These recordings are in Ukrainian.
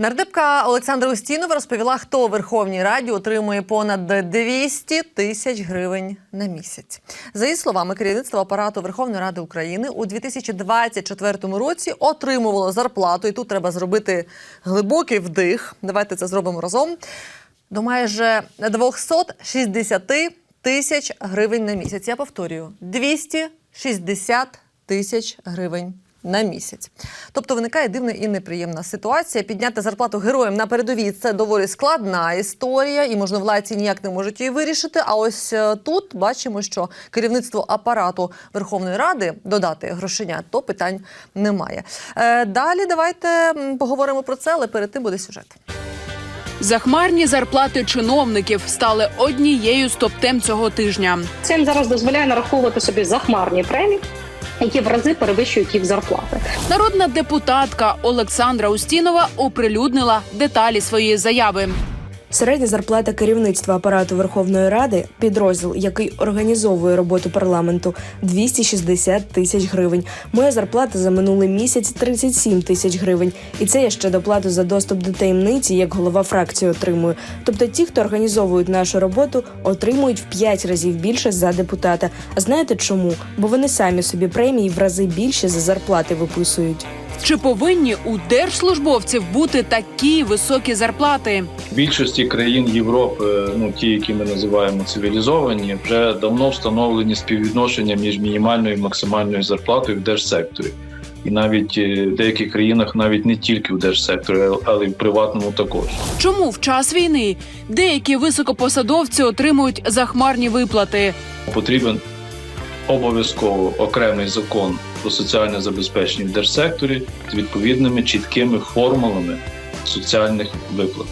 Нардепка Олександра Устінова розповіла, хто у Верховній Раді отримує понад 200 тисяч гривень на місяць. За її словами, керівництво апарату Верховної Ради України у 2024 році отримувало зарплату, і тут треба зробити глибокий вдих. Давайте це зробимо разом. До майже 260 тисяч гривень на місяць. Я повторюю: 260 тисяч гривень на місяць. Тобто виникає дивна і неприємна ситуація. Підняти зарплату героям на передовій це доволі складна історія, і можновладці ніяк не можуть її вирішити. А ось е, тут бачимо, що керівництво апарату Верховної Ради додати грошенят, то питань немає. Е, Далі давайте поговоримо про це, але перед тим буде сюжет. Захмарні зарплати чиновників стали однією з топ-тем цього тижня. Це зараз дозволяє нараховувати собі захмарні премії, які в рази перевищують їх зарплати. Народна депутатка Олександра Устінова оприлюднила деталі своєї заяви. Середня зарплата керівництва апарату Верховної Ради, підрозділ, який організовує роботу парламенту, 260 тисяч гривень. Моя зарплата за минулий місяць 37 тисяч гривень. І це я ще доплату за доступ до таємниці, як голова фракції отримую. Тобто ті, хто організовують нашу роботу, отримують в 5 разів більше за депутата. А знаєте чому? Бо вони самі собі премії в рази більше за зарплати виписують. Чи повинні у держслужбовців бути такі високі зарплати? В більшості країн Європи, ну ті, які ми називаємо цивілізовані, вже давно встановлені співвідношення між мінімальною і максимальною зарплатою в держсекторі. І навіть е, в деяких країнах навіть не тільки в держсекторі, але й в приватному також. Чому в час війни деякі високопосадовці отримують захмарні виплати? Потрібен обов'язково окремий закон про соціальне забезпечення в держсекторі з відповідними чіткими формулами соціальних виплат.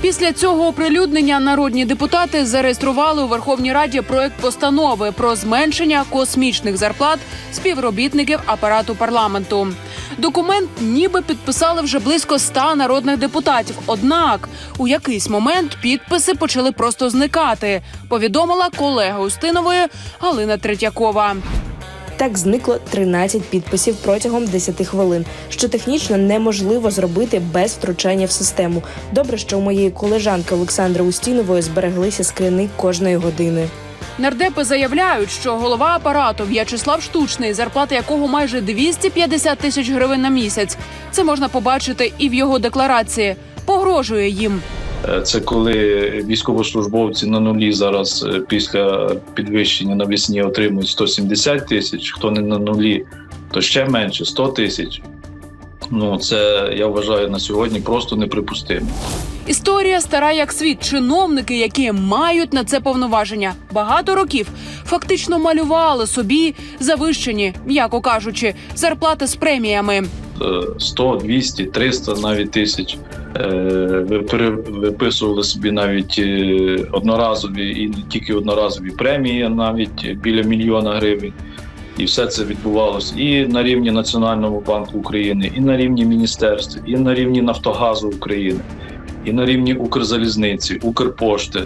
Після цього оприлюднення народні депутати зареєстрували у Верховній Раді проект постанови про зменшення космічних зарплат співробітників апарату парламенту. Документ ніби підписали вже близько ста народних депутатів. Однак у якийсь момент підписи почали просто зникати. Повідомила колега Устинової Галина Третьякова. Так зникло 13 підписів протягом 10 хвилин, що технічно неможливо зробити без втручання в систему. Добре, що у моєї колежанки Олександри Устінової збереглися скрини кожної години. Нардепи заявляють, що голова апарату В'ячеслав Штучний, зарплата якого майже 250 тисяч гривень на місяць. Це можна побачити і в його декларації. Погрожує їм. Е, Це коли військовослужбовці на нулі зараз е, після підвищення навесні отримують 170 тисяч. Хто не на нулі, то ще менше 100 тисяч. Ну це я вважаю на сьогодні просто неприпустимо. Історія стара як світ. Чиновники, які мають на це повноваження, багато років фактично малювали собі завищені, м'яко кажучи, зарплати з преміями. Е, 100, 200, 300 навіть тисяч. Е, Ви виписували собі навіть е, одноразові і не тільки одноразові премії, навіть біля мільйона гривень. І все це відбувалося і на рівні Національного банку України, і на рівні міністерств, і на рівні Нафтогазу України, і на рівні Укрзалізниці, Укрпошти,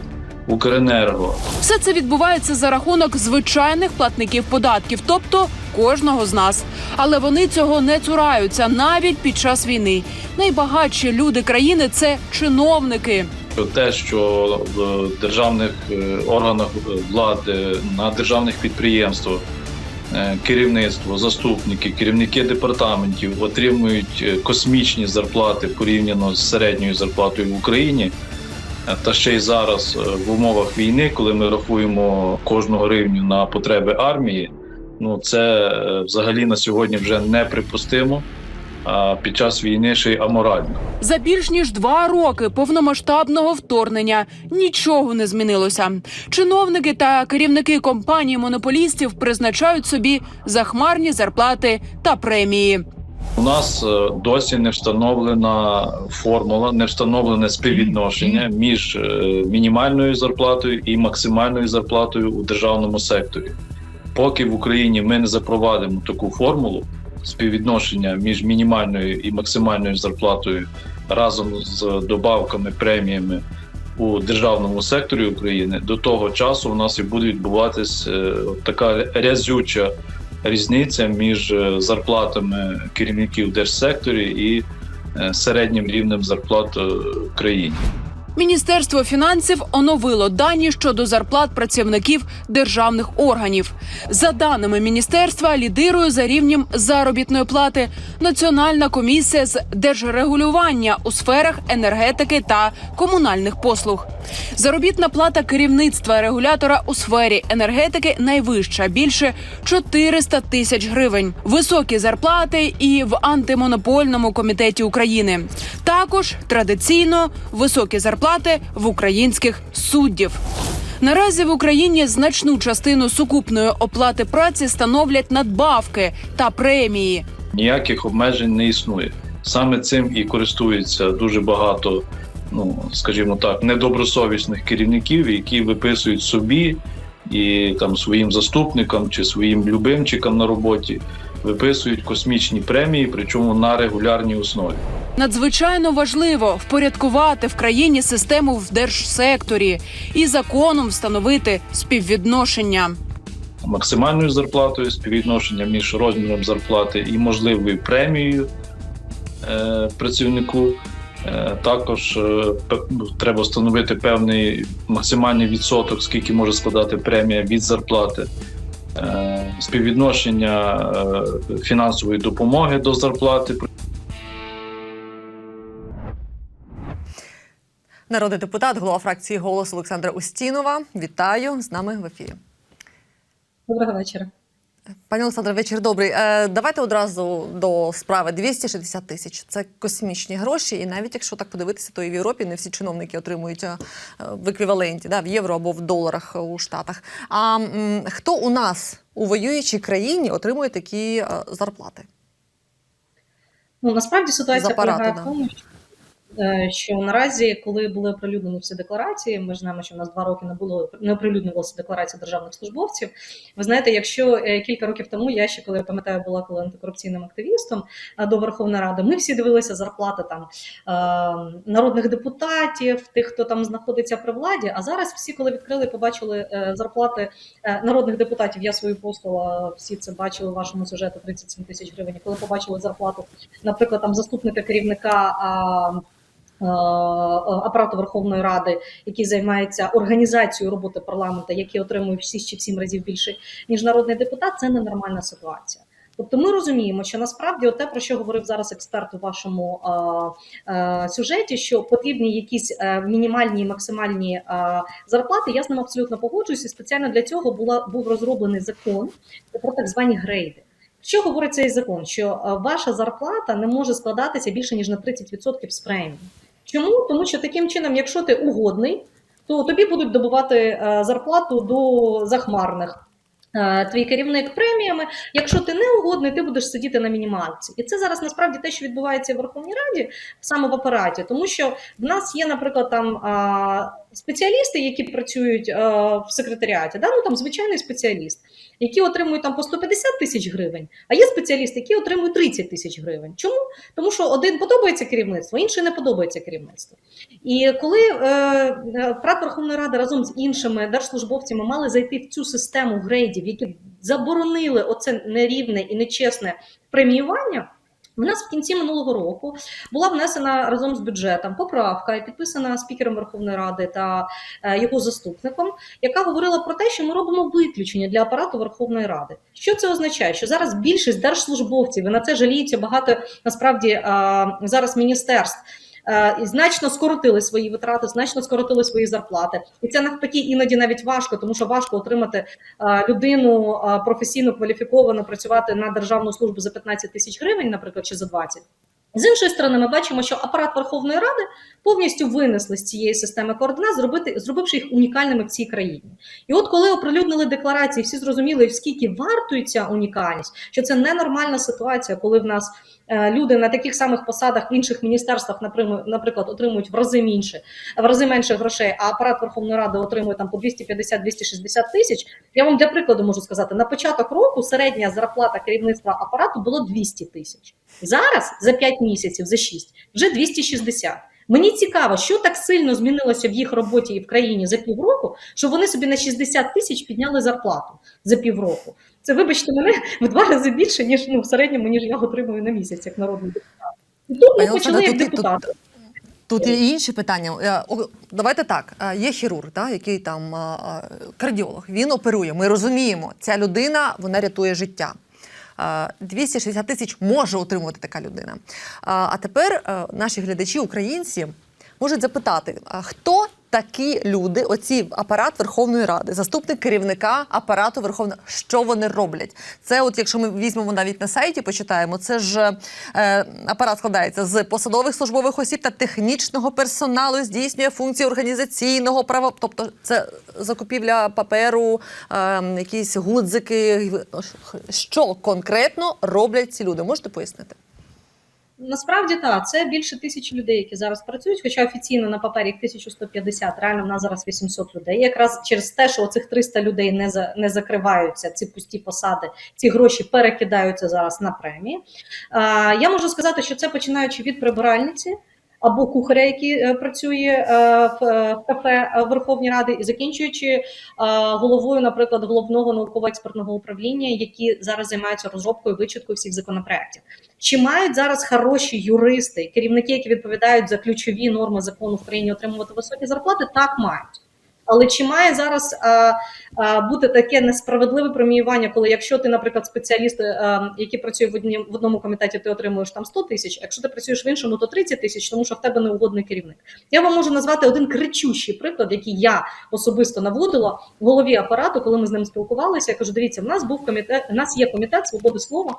Укренерго. Все це відбувається за рахунок звичайних платників податків, тобто кожного з нас. Але вони цього не цураються навіть під час війни. Найбагатші люди країни це чиновники. те, що в державних е, органах влади, на державних підприємствах е, керівництво, заступники, керівники департаментів отримують е, космічні зарплати порівняно з середньою зарплатою в Україні. Е, Та ще й зараз е, в умовах війни, коли ми рахуємо кожну гривню на потреби армії, ну це е, взагалі на сьогодні вже неприпустимо. А під час війни ще й аморально. За більш ніж два роки повномасштабного вторгнення нічого не змінилося. Чиновники та керівники компаній монополістів призначають собі захмарні зарплати та премії. У нас е, досі не встановлена формула, не встановлене співвідношення між е, мінімальною зарплатою і максимальною зарплатою у державному секторі. Поки в Україні ми не запровадимо таку формулу співвідношення між мінімальною і максимальною зарплатою разом з добавками, преміями у державному секторі України, до того часу у нас і буде відбуватись е, така рязюча різниця між е, зарплатами керівників держсекторі і е, середнім рівнем зарплат в країні. Міністерство фінансів оновило дані щодо зарплат працівників державних органів. За даними міністерства, лідирує за рівнем заробітної плати Національна комісія з держрегулювання у сферах енергетики та комунальних послуг. Заробітна плата керівництва регулятора у сфері енергетики найвища більше 400 тисяч гривень. Високі зарплати і в антимонопольному комітеті України. Також традиційно високі зарплати в українських суддів. Наразі в Україні значну частину сукупної оплати праці становлять надбавки та премії. ніяких обмежень не існує. Саме цим і користується дуже багато, ну скажімо так, недобросовісних керівників, які виписують собі і там своїм заступникам чи своїм любимчикам на роботі, виписують космічні премії, причому на регулярній основі. Надзвичайно важливо впорядкувати в країні систему в держсекторі і законом встановити співвідношення. максимальною зарплатою, співвідношення між розміром зарплати і можливою премією е, працівнику. Е, також е, треба встановити певний максимальний відсоток, скільки може складати премія від зарплати. Е, співвідношення е, фінансової допомоги до зарплати Народний депутат, голова фракції голос Олександра Устінова. Вітаю з нами в ефірі. Доброго вечора. Пані Олександре, вечір добрий. Е, давайте одразу до справи. 260 тисяч це космічні гроші. І навіть якщо так подивитися, то і в Європі не всі чиновники отримують е, в еквіваленті да, в євро або в доларах у Штатах. А хто у нас у воюючій країні отримує такі е, зарплати? Ну насправді ситуація полягає в тому, що, е, що наразі, коли були оприлюднені всі декларації, ми знаємо, що в нас два роки не було не оприлюднювалися декларації державних службовців. Ви знаєте, якщо е, кілька років тому я ще коли я пам'ятаю, була коли антикорупційним активістом е, до Верховної Ради, ми всі дивилися зарплати там е, народних депутатів, тих, хто там знаходиться при владі. А зараз всі, коли відкрили, побачили е, зарплати е, народних депутатів. Я свою постала, всі це бачили в вашому сюжету 37 тисяч гривень. Коли побачили зарплату наприклад, там заступника керівника апарату Верховної Ради, який займається організацією роботи парламенту, який отримує в 6 чи в 7 разів більше ніж народний депутат, це ненормальна ситуація. Тобто ми розуміємо, що насправді те, про що говорив зараз експерт у вашому а, а, сюжеті, що потрібні якісь а, мінімальні і максимальні а, зарплати, я з ним абсолютно погоджуюся. Спеціально для цього була був розроблений закон про так звані грейди. Що говорить цей закон? Що е, ваша зарплата не може складатися більше ніж на 30% з премії. Чому? Тому що таким чином, якщо ти угодний, то тобі будуть добувати е, зарплату до захмарних. е, Твій керівник преміями. Якщо ти не угодний, ти будеш сидіти на мінімалці. І це зараз насправді те, що відбувається в Верховній Раді, саме в апараті, тому що в нас є, наприклад, там спеціалісти, які працюють а, в секретаріаті, да? ну там звичайний спеціаліст, які отримують там по 150 тисяч гривень, а є спеціалісти, які отримують 30 тисяч гривень. Чому? Тому що один подобається керівництво, інший не подобається керівництво. І коли е, е, Апарат Верховної Ради разом з іншими держслужбовцями мали зайти в цю систему грейдів, які заборонили оце нерівне і нечесне преміювання. У нас в кінці минулого року була внесена разом з бюджетом поправка, і підписана спікером Верховної Ради та е, його заступником, яка говорила про те, що ми робимо виключення для апарату Верховної Ради. Що це означає? Що зараз більшість держслужбовців і на це жаліються багато насправді зараз міністерств. Е, і Значно скоротили свої витрати, значно скоротили свої зарплати, і це навпаки іноді навіть важко, тому що важко отримати е, людину е, професійно кваліфіковану працювати на державну службу за 15 тисяч гривень, наприклад, чи за 20. З іншої сторони, ми бачимо, що апарат Верховної Ради повністю винесли з цієї системи координат, зробити, зробивши їх унікальними в цій країні. І от коли оприлюднили декларації, всі зрозуміли, скільки вартує ця унікальність, що це ненормальна ситуація, коли в нас люди на таких самих посадах в інших міністерствах, наприклад, отримують в рази менше, в рази менше грошей, а апарат Верховної Ради отримує там по 250-260 тисяч. Я вам для прикладу можу сказати, на початок року середня зарплата керівництва апарату було 200 тисяч. Зараз за 5 місяців, за 6, вже 260. Мені цікаво, що так сильно змінилося в їх роботі і в країні за півроку, що вони собі на 60 тисяч підняли зарплату за півроку. Це, вибачте мене, в два рази більше, ніж ну, в середньому, ніж я отримую на місяць як народний депутат. І тут ми почали як тут тут- Тут є інші питання. Е, Давайте так. е, Є хірург, да, який там кардіолог. Він оперує. Ми розуміємо, ця людина вона рятує життя. Е, 260 тисяч може отримувати така людина. А тепер е, наші глядачі, українці, можуть запитати: хто такі люди, оці апарат Верховної Ради, заступник керівника апарату Верховної що вони роблять? Це, от якщо ми візьмемо навіть на сайті, почитаємо, це ж е, апарат складається з посадових службових осіб та технічного персоналу, здійснює функції організаційного права, тобто це закупівля паперу, е, якісь гудзики. Що конкретно роблять ці люди? Можете пояснити? Насправді так, це більше тисячі людей, які зараз працюють. Хоча офіційно на папері їх 1150, реально в нас зараз 800 людей. Якраз через те, що оцих 300 людей не за не закриваються, ці пусті посади, ці гроші перекидаються зараз на премії. А, я можу сказати, що це починаючи від прибиральниці. Або кухаря, який е, працює е, в, е, в кафе Верховній Ради, і закінчуючи головою, наприклад, головного науково-експертного управління, які зараз займаються розробкою вичиткою всіх законопроєктів. Чи мають зараз хороші юристи, керівники, які відповідають за ключові норми закону в країні, отримувати високі зарплати? Так мають. Але чи має зараз а, а, бути таке несправедливе преміювання, коли якщо ти, наприклад, спеціаліст, а, який працює в, одні, в одному комітеті, ти отримуєш там 100 тисяч, а якщо ти працюєш в іншому, то 30 тисяч, тому що в тебе неугодний керівник. Я вам можу назвати один кричущий приклад, який я особисто наводила в голові апарату, коли ми з ним спілкувалися. Я кажу: дивіться, в нас був комітет, у нас є комітет свободи слова.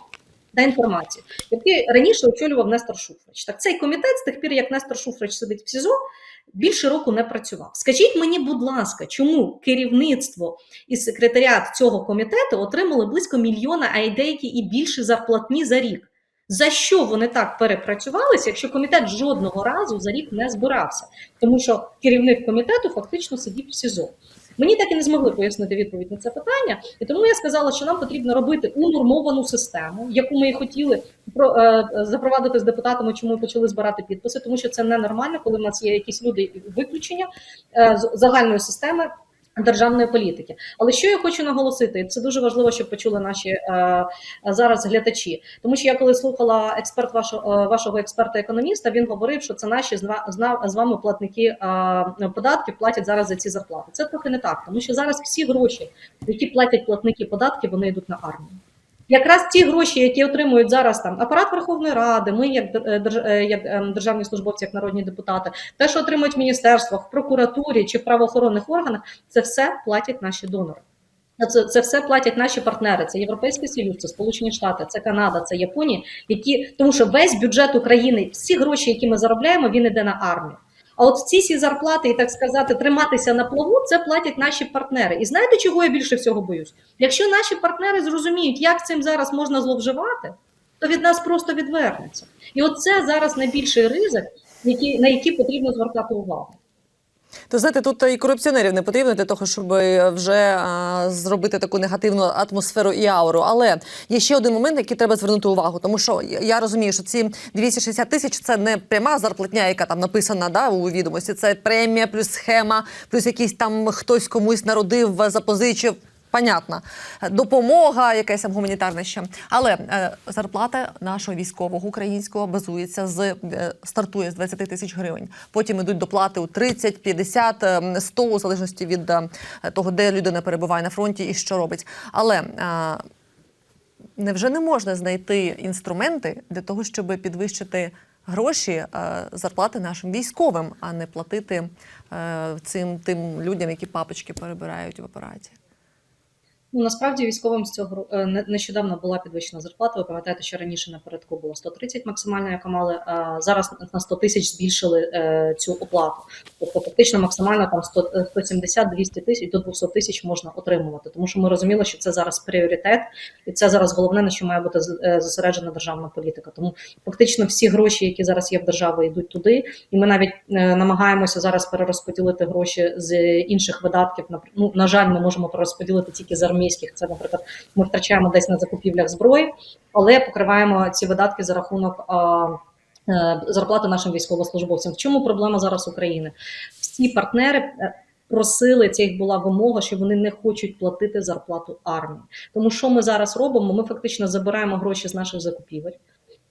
Та інформації, який раніше очолював Нестор Шуфрич. Так цей комітет з тих пір, як Нестор Шуфрич сидить в СІЗО, більше року не працював. Скажіть мені, будь ласка, чому керівництво і секретаріат цього комітету отримали близько мільйона, а й деякі і більше зарплатні за рік? За що вони так перепрацювалися, якщо комітет жодного разу за рік не збирався? Тому що керівник комітету фактично сидів в СІЗО. Мені так і не змогли пояснити відповідь на це питання, і тому я сказала, що нам потрібно робити унормовану систему, яку ми і хотіли е, запровадити з депутатами, чому ми почали збирати підписи, тому що це ненормально, коли в нас є якісь люди виключення е, з загальної системи. Державної політики, але що я хочу наголосити, і це дуже важливо, щоб почули наші е, зараз глядачі. Тому що я коли слухала експерт вашого е, вашого експерта-економіста, він говорив, що це наші з вами платники е, податків платять зараз за ці зарплати. Це трохи не так, тому що зараз всі гроші, які платять платники податків, вони йдуть на армію. Якраз ті гроші, які отримують зараз там апарат Верховної Ради, ми як держ- е, як ем, державні службовці, як народні депутати, те, що отримують в міністерствах, в прокуратурі чи в правоохоронних органах, це все платять наші донори. Це, це все платять наші партнери. Це Європейський Союз, це Сполучені Штати, це Канада, це Японія, які тому що весь бюджет України, всі гроші, які ми заробляємо, він іде на армію. А от ці всі зарплати, і так сказати, триматися на плаву, це платять наші партнери. І знаєте, чого я більше всього боюсь? Якщо наші партнери зрозуміють, як цим зараз можна зловживати, то від нас просто відвернеться. І от це зараз найбільший ризик, на який потрібно звертати увагу. То знаєте, тут і корупціонерів не потрібно для того, щоб вже а, зробити таку негативну атмосферу і ауру. Але є ще один момент, який треба звернути увагу, тому що я розумію, що ці 260 тисяч це не пряма зарплатня, яка там написана да, у відомості. Це премія, плюс схема, плюс якийсь там хтось комусь народив, запозичив. Понятно, допомога, якась там гуманітарна ще. Але е, зарплата нашого військового українського базується з е, стартує з 20 тисяч гривень. Потім ідуть доплати у 30, 50, е, 100, у залежності від е, того, де людина перебуває на фронті і що робить. Але невже не можна знайти інструменти для того, щоб підвищити гроші зарплати нашим військовим, а не платити цим тим людям, які папочки перебирають в апараті? Ну насправді військовим з цього е, не- нещодавно була підвищена зарплата. Ви пам'ятаєте, що раніше напередку було 130 максимально, яка мали а зараз на 100 тисяч збільшили е, цю оплату. Тобто фактично максимально там 100, е, 170-200 тисяч до 200 тисяч можна отримувати. Тому що ми розуміли, що це зараз пріоритет, і це зараз головне на що має бути зосереджена державна політика. Тому фактично всі гроші, які зараз є в державі, йдуть туди. І ми навіть намагаємося зараз перерозподілити гроші з інших видатків. Ну, на жаль, ми можемо перерозподілити тільки з армійських. Це, наприклад, ми втрачаємо десь на закупівлях зброї, але покриваємо ці видатки за рахунок. е, Зарплати нашим військовослужбовцям. В чому проблема зараз України? Всі партнери е, просили, це їх була вимога, що вони не хочуть платити зарплату армії. Тому що ми зараз робимо? Ми фактично забираємо гроші з наших закупівель.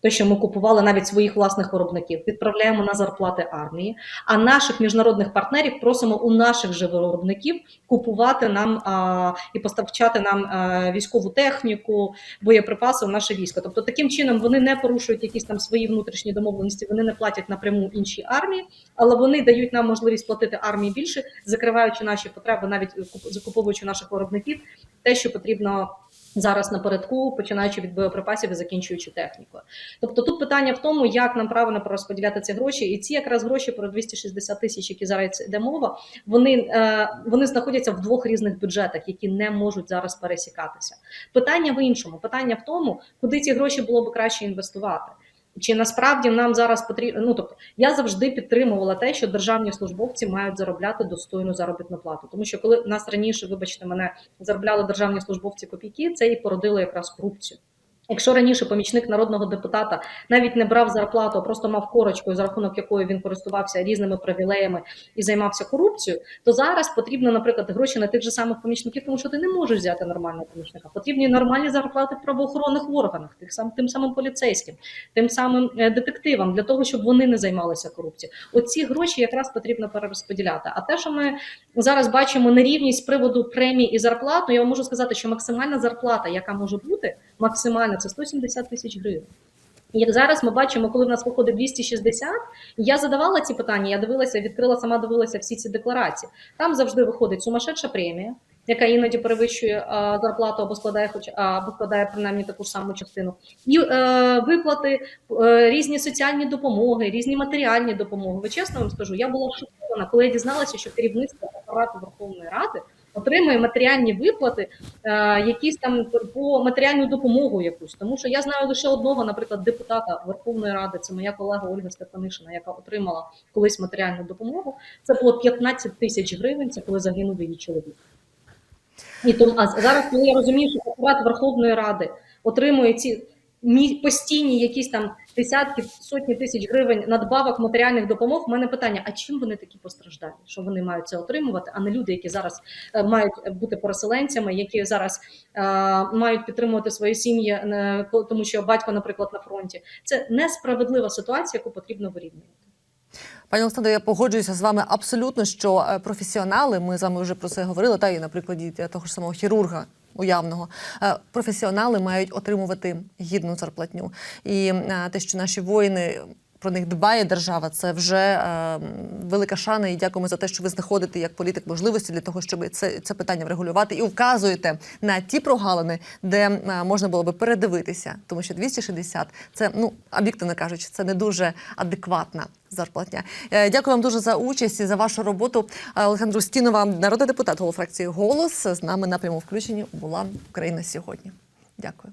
Те, що ми купували навіть своїх власних виробників, відправляємо на зарплати армії. А наших міжнародних партнерів просимо у наших же виробників купувати нам а, і поставчати нам а, військову техніку, боєприпаси в наше військо. Тобто, таким чином вони не порушують якісь там свої внутрішні домовленості, вони не платять напряму іншій армії, але вони дають нам можливість платити армії більше, закриваючи наші потреби, навіть куп- закуповуючи наших виробників, те, що потрібно. Зараз напередку, починаючи від боєприпасів і закінчуючи технікою. Тобто тут питання в тому, як нам правильно розподіляти ці гроші, і ці якраз гроші про 260 тисяч, які зараз йде мова, вони, е, вони знаходяться в двох різних бюджетах, які не можуть зараз пересікатися. Питання в іншому, питання в тому, куди ці гроші було б краще інвестувати. Чи насправді нам зараз потрібно? Ну тобто, я завжди підтримувала те, що державні службовці мають заробляти достойну заробітну плату. Тому що коли нас раніше, вибачте, мене заробляли державні службовці копійки, це і породило якраз корупцію. Якщо раніше помічник народного депутата навіть не брав зарплату, а просто мав корочку, за рахунок якої він користувався різними привілеями і займався корупцією, то зараз потрібно, наприклад, гроші на тих же самих помічників, тому що ти не можеш взяти нормального помічника. Потрібні нормальні зарплати в правоохоронних органах, тих сам тим самим поліцейським, тим самим е, детективам, для того, щоб вони не займалися корупцією. Оці гроші якраз потрібно перерозподіляти. А те, що ми зараз бачимо нерівність з приводу премій і зарплат, ну я вам можу сказати, що максимальна зарплата, яка може бути, максимальна це 170 тисяч гривень. Як зараз ми бачимо, коли в нас виходить 260, я задавала ці питання, я дивилася, відкрила сама дивилася всі ці декларації. Там завжди виходить сумасшедша премія, яка іноді перевищує а, зарплату або складає, хоч або складає принаймні таку ж саму частину. І е, виплати, е, різні соціальні допомоги, різні матеріальні допомоги. Ви чесно вам скажу, я була шокована, коли я дізналася, що керівництво апарату Верховної Ради отримує матеріальні виплати, е, якісь там по матеріальну допомогу якусь. Тому що я знаю лише одного, наприклад, депутата Верховної Ради, це моя колега Ольга Стефанишина, яка отримала колись матеріальну допомогу. Це було 15 тисяч гривень. Це коли загинув її чоловік. І тому а зараз, коли я розумію, що апарат Верховної Ради отримує ці постійні якісь там десятки, сотні тисяч гривень надбавок матеріальних допомог. У мене питання: а чим вони такі постраждалі? Що вони мають це отримувати, а не люди, які зараз е, мають бути переселенцями, які зараз е, мають підтримувати свої сім'ї, е, тому що батько, наприклад, на фронті. Це несправедлива ситуація, яку потрібно вирівнювати. Пані Олександро, я погоджуюся з вами абсолютно, що е, професіонали, ми з вами вже про це говорили, та і на прикладі е, того ж самого хірурга. Уявного Е, професіонали мають отримувати гідну зарплатню, і те, що наші воїни про них дбає держава, це вже е, велика шана. І дякуємо за те, що ви знаходите як політик можливості для того, щоб це, це питання врегулювати і вказуєте на ті прогалини, де е, можна було би передивитися, тому що 260 – це ну об'єктивно кажучи, це не дуже адекватна зарплатня. Е, Дякую вам дуже за участь і за вашу роботу. Олександру Стінова, народний депутат голова фракції Голос з нами на прямому включенні була Україна сьогодні. Дякую.